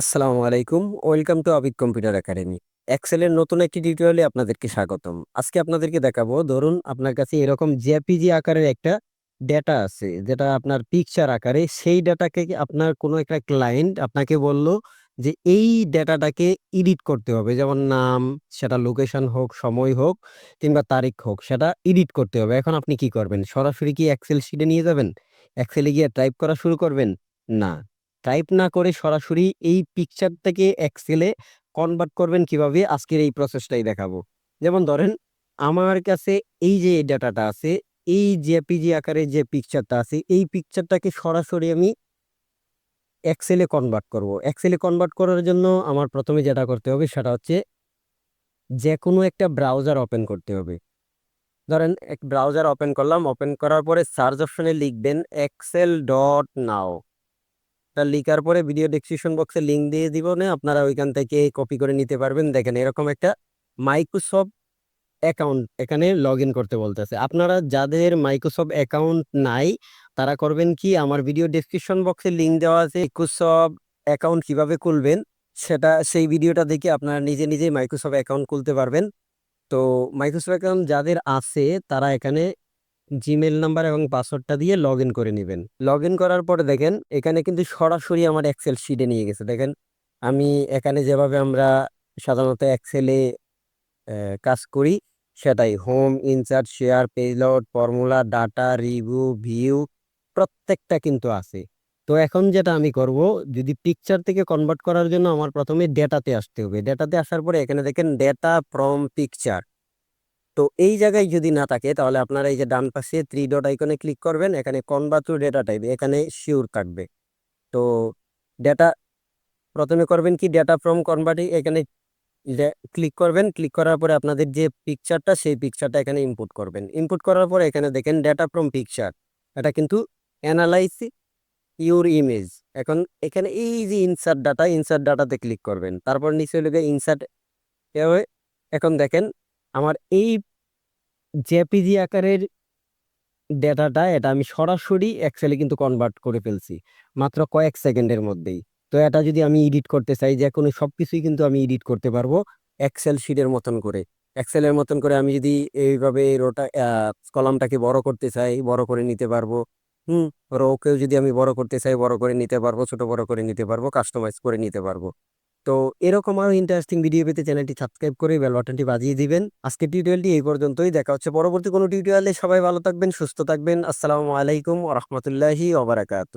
আসসালামু আলাইকুম। Welcome to Abid computer academy. এক্সেলের নতুন একটি টিউটোরিয়ালে আপনাদেরকে স্বাগতম। আজকে আপনাদেরকে দেখাবো, ধরুন আপনার কাছে এরকম জেপিজি আকারের একটা ডেটা আছে, যেটা আপনার পিকচার আকারে, সেই ডেটাকে আপনার কোনো একটা ক্লায়েন্ট আপনাকে বলল যে, এই ডেটাটাকে এডিট করতে হবে। যেমন নাম, সেটা লোকেশন হোক, সময় হোক, কিংবা তারিখ হোক, সেটা এডিট করতে হবে। এখন আপনি কি করবেন? সরাসরি কি এক্সেল শিটে নিয়ে যাবেন? এক্সেলে গিয়ে টাইপ করা শুরু করবেন? না। টাইপ না করে সরাসরি এই পিকচার থেকে এক্সেলে কনভার্ট করবেন কীভাবে? আজকের এই প্রসেসটাই দেখাবো। যেমন ধরেন, আমার কাছে এই যে ডাটাটা আছে, এই জেপিজি আকারে যে পিকচারটা আছে, এই পিকচারটাকে সরাসরি আমি এক্সেলে কনভার্ট করব। এক্সেলে কনভার্ট করার জন্য আমার প্রথমে যেটা করতে হবে সেটা হচ্ছে যে কোনো একটা ব্রাউজার ওপেন করতে হবে। ধরেন, এক ব্রাউজার ওপেন করলাম ওপেন করার পরে সার্চ অপশনে লিখবেন এক্সেল ডট নাও তা লিখার পরে ভিডিও ডেসক্রিপশন বক্সে লিঙ্ক দিয়ে দিব না, আপনারা ওইখান থেকে কপি করে নিতে পারবেন। দেখেন এরকম একটা মাইক্রোসফট অ্যাকাউন্ট এখানে লগ ইন করতে বলতেছে। আপনারা যাদের মাইক্রোসফট অ্যাকাউন্ট নাই, তারা করবেন কি? আমার ভিডিও ডেসক্রিপশন বক্সে লিঙ্ক দেওয়া আছে মাইক্রোসফট অ্যাকাউন্ট কীভাবে খুলবেন, সেটা, সেই ভিডিওটা দেখে আপনারা নিজে নিজেই মাইক্রোসফট অ্যাকাউন্ট খুলতে পারবেন। তো মাইক্রোসফট অ্যাকাউন্ট যাদের আছে, তারা এখানে জিমেল নাম্বার এবং পাসওয়ার্ডটা দিয়ে লগ করে নেবেন। লগ করার পরে দেখেন, এখানে কিন্তু সরাসরি আমার এক্সেল শিটে নিয়ে গেছে। দেখেন, আমি এখানে যেভাবে আমরা সাধারণত এক্সেলে কাজ করি, সেটাই home insert share page layout formula data review view প্রত্যেকটা কিন্তু আছে। তো এখন যেটা আমি করব, যদি পিকচার থেকে কনভার্ট করার জন্য আমার প্রথমে ডেটাতে আসতে হবে। ডেটাতে আসার পরে এখানে দেখেন ডেটা ফ্রম পিকচার তো এই জায়গায় যদি না থাকে, তাহলে আপনারা এই যে ডান পাশে থ্রি ডট আইকনে ক্লিক করবেন। এখানে কনভার্ট টু ডেটা টাইপ এখানে শিওর থাকবে। তো ডেটা প্রথমে করবেন কি? ডেটা ফ্রম কনভার্টিং এখানে ক্লিক করবেন। ক্লিক করার পরে আপনাদের যে পিকচারটা সেই পিকচারটা এখানে ইনপুট করবেন। ইনপুট করার পরে এখানে দেখেন ডেটা ফ্রম পিকচার এটা কিন্তু অ্যানালাইজ ইউর ইমেজ এখন এখানে এই যে ইনসার্ট ডাটা ইনসার্ট ডাটাতে ক্লিক করবেন। তারপর নিচে লেগে ইনসার্ট এখন দেখেন আমার এই জেপিজি আকারের ডেটাটা এটা আমি সরাসরি এক্সেলে কিন্তু কনভার্ট করে ফেলছি, মাত্র কয়েক সেকেন্ডের মধ্যেই। তো এটা যদি আমি এডিট করতে চাই, যে কোনো সব কিছুই কিন্তু আমি এডিট করতে পারব এক্সেল শিটের মতন করে। এক্সেলের মতন করে আমি যদি এইভাবে রোটা কলামটাকে বড় করতে চাই, বড় করে নিতে পারব। হুম রোকেও যদি আমি বড় করতে চাই, বড় করে নিতে পারব, ছোট বড় করে নিতে পারব কাস্টমাইজ করে নিতে পারব। তো এরকম আরও ইন্টারেস্টিং ভিডিও পেতে চ্যানেলটি সাবস্ক্রাইব করে বেল বাটনটি বাজিয়ে দিবেন। আজকে টিউটোরিয়ালটি এই পর্যন্তই। দেখা হচ্ছে পরবর্তী কোনো টিউটোরিয়ালে সবাই ভালো থাকবেন, সুস্থ থাকবেন। আসসালামু আলাইকুম রহমতুল্লাহি ওবরাকাত